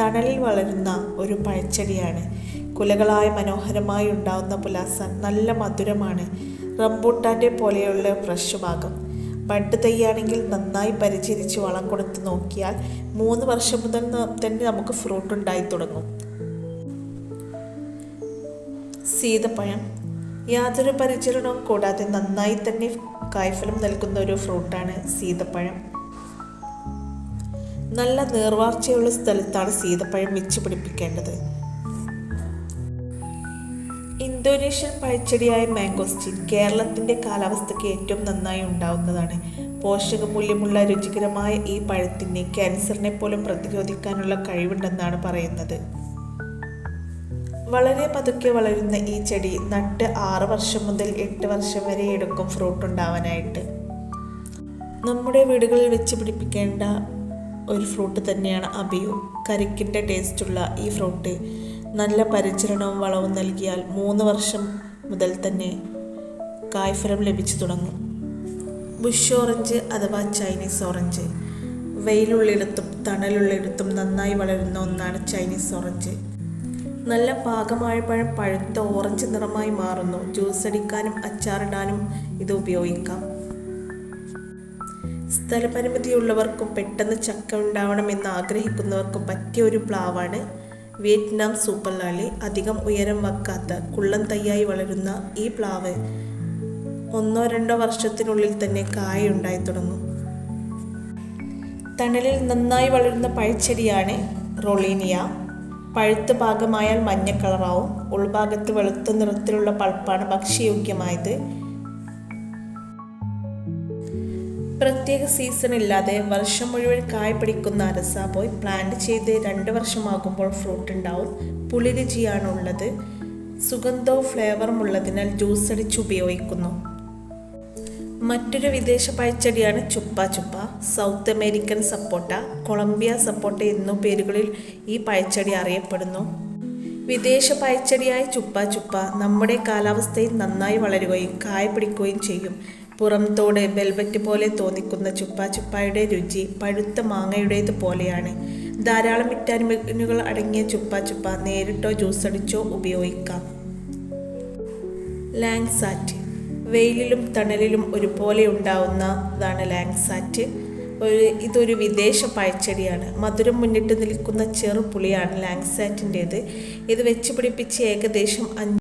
തണലിൽ വളരുന്ന ഒരു പഴച്ചെടിയാണ്. കുലകളായ മനോഹരമായി ഉണ്ടാവുന്ന പുലാസൻ നല്ല മധുരമാണ്. റംബൂട്ടാന്റെ പോലെയുള്ള ഫ്രഷ് ഭാഗം ബഡ് തൈയാണെങ്കിൽ നന്നായി പരിചരിച്ച് വളം കൊടുത്ത് നോക്കിയാൽ മൂന്ന് വർഷം മുതൽ തന്നെ നമുക്ക് ഫ്രൂട്ട് ഉണ്ടായി തുടങ്ങും. സീതപ്പഴം. യാതൊരു പരിചരണവും കൂടാതെ നന്നായി തന്നെ കായ്ഫലം നൽകുന്ന ഒരു ഫ്രൂട്ടാണ് സീതപ്പഴം. നല്ല നേർവാർച്ചയുള്ള സ്ഥലത്താണ് സീതപ്പഴം വെച്ച് പിടിപ്പിക്കേണ്ടത്. ഇന്തോനേഷ്യൻ പഴച്ചെടിയായ മാംഗോസ്റ്റീൻ കേരളത്തിന്റെ കാലാവസ്ഥയ്ക്ക് ഏറ്റവും നന്നായി ഉണ്ടാവുന്നതാണ്. പോഷകമൂല്യമുള്ള രുചികരമായ ഈ പഴത്തിന് ക്യാൻസറിനെ പോലും പ്രതിരോധിക്കാനുള്ള കഴിവുണ്ടെന്നാണ് പറയുന്നത്. വളരെ പതുക്കെ വളരുന്ന ഈ ചെടി നട്ട് ആറ് വർഷം മുതൽ എട്ട് വർഷം വരെ എടുക്കും ഫ്രൂട്ട് ഉണ്ടാവാനായിട്ട്. നമ്മുടെ വീടുകളിൽ വെച്ച് പിടിപ്പിക്കേണ്ട ഒരു ഫ്രൂട്ട് തന്നെയാണ് അബിയു. കരിക്കിന്റെ ടേസ്റ്റുള്ള ഈ ഫ്രൂട്ട് നല്ല പരിചരണവും വളവും നൽകിയാൽ മൂന്ന് വർഷം മുതൽ തന്നെ കായ്ഫലം ലഭിച്ചു തുടങ്ങും. ബുഷ് ഓറഞ്ച് അഥവാ ചൈനീസ് ഓറഞ്ച്. വെയിലുള്ളിടത്തും തണലുള്ളിടത്തും നന്നായി വളരുന്ന ഒന്നാണ് ചൈനീസ് ഓറഞ്ച്. നല്ല പാകമായ പഴം പഴുത്ത ഓറഞ്ച് നിറമായി മാറുന്നു. ജ്യൂസ് അടിക്കാനും അച്ചാറിടാനും ഇത് ഉപയോഗിക്കാം. സ്ഥലപരിമിതിയുള്ളവർക്കും പെട്ടെന്ന് ചക്ക ഉണ്ടാവണമെന്ന് ആഗ്രഹിക്കുന്നവർക്കും പറ്റിയ ഒരു പ്ലാവാണ് വിയറ്റ്നാം സൂപ്പർ ലാലി അധികം ഉയരം വെക്കാത്ത കുള്ളൻ തൈയായി വളരുന്ന ഈ പ്ലാവ് ഒന്നോ രണ്ടോ വർഷത്തിനുള്ളിൽ തന്നെ കായ ഉണ്ടായി തുടങ്ങും. തണലിൽ നന്നായി വളരുന്ന പഴച്ചെടിയാണ് റൊളീനിയ. പഴുത്ത് ഭാഗമായാൽ മഞ്ഞ കളറാവും. ഉൾഭാഗത്ത് വെളുത്ത നിറത്തിലുള്ള പൾപ്പാണ് ഭക്ഷ്യയോഗ്യമായത്. പ്രത്യേക സീസൺ ഇല്ലാതെ വർഷം മുഴുവൻ കായ പിടിക്കുന്ന അരസാബോയ് പ്ലാന്റ് ചെയ്ത് രണ്ട് വർഷമാകുമ്പോൾ ഫ്രൂട്ട് ഉണ്ടാവും. പുളിരുചിയാണ് ഉള്ളത് സുഗന്ധവും ഫ്ലേവറും ഉള്ളതിനാൽ ജ്യൂസ് അടിച്ച് ഉപയോഗിക്കുന്നു. മറ്റൊരു വിദേശ പഴച്ചെടിയാണ് ചുപ്പ ചുപ്പ. South American sapota Colombia sapota എന്നീ പേരുകളിൽ ഈ പഴച്ചെടി അറിയപ്പെടുന്നു. വിദേശ പഴച്ചെടിയായ ചുപ്പ ചുപ്പ നമ്മുടെ കാലാവസ്ഥയിൽ നന്നായി വളരുകയും കായ പിടിക്കുകയും ചെയ്യും. പുറംതോട് വെൽവെറ്റ് പോലെ തോന്നിക്കുന്ന ചുപ്പ ചുപ്പായുടെ രുചി പഴുത്ത മാങ്ങയുടേത് പോലെയാണ്. ധാരാളം വിറ്റാമിനുകൾ അടങ്ങിയ ചുപ്പ ചുപ്പ നേരിട്ടോ ജ്യൂസ് അടിച്ചോ ഉപയോഗിക്കാം. ലാങ്സാറ്റ്. വെയിലിലും തണലിലും ഒരുപോലെ ഉണ്ടാവുന്നതാണ് ലാങ്സാറ്റ്. ഒരു ഇതൊരു വിദേശ പഴച്ചെടിയാണ് മധുരം മുന്നിട്ട് നിൽക്കുന്ന ചെറു പുളിയാണ് ലാങ്സാറ്റിന്റേത്. ഇത് വെച്ച് പിടിപ്പിച്ച് ഏകദേശം അഞ്ച്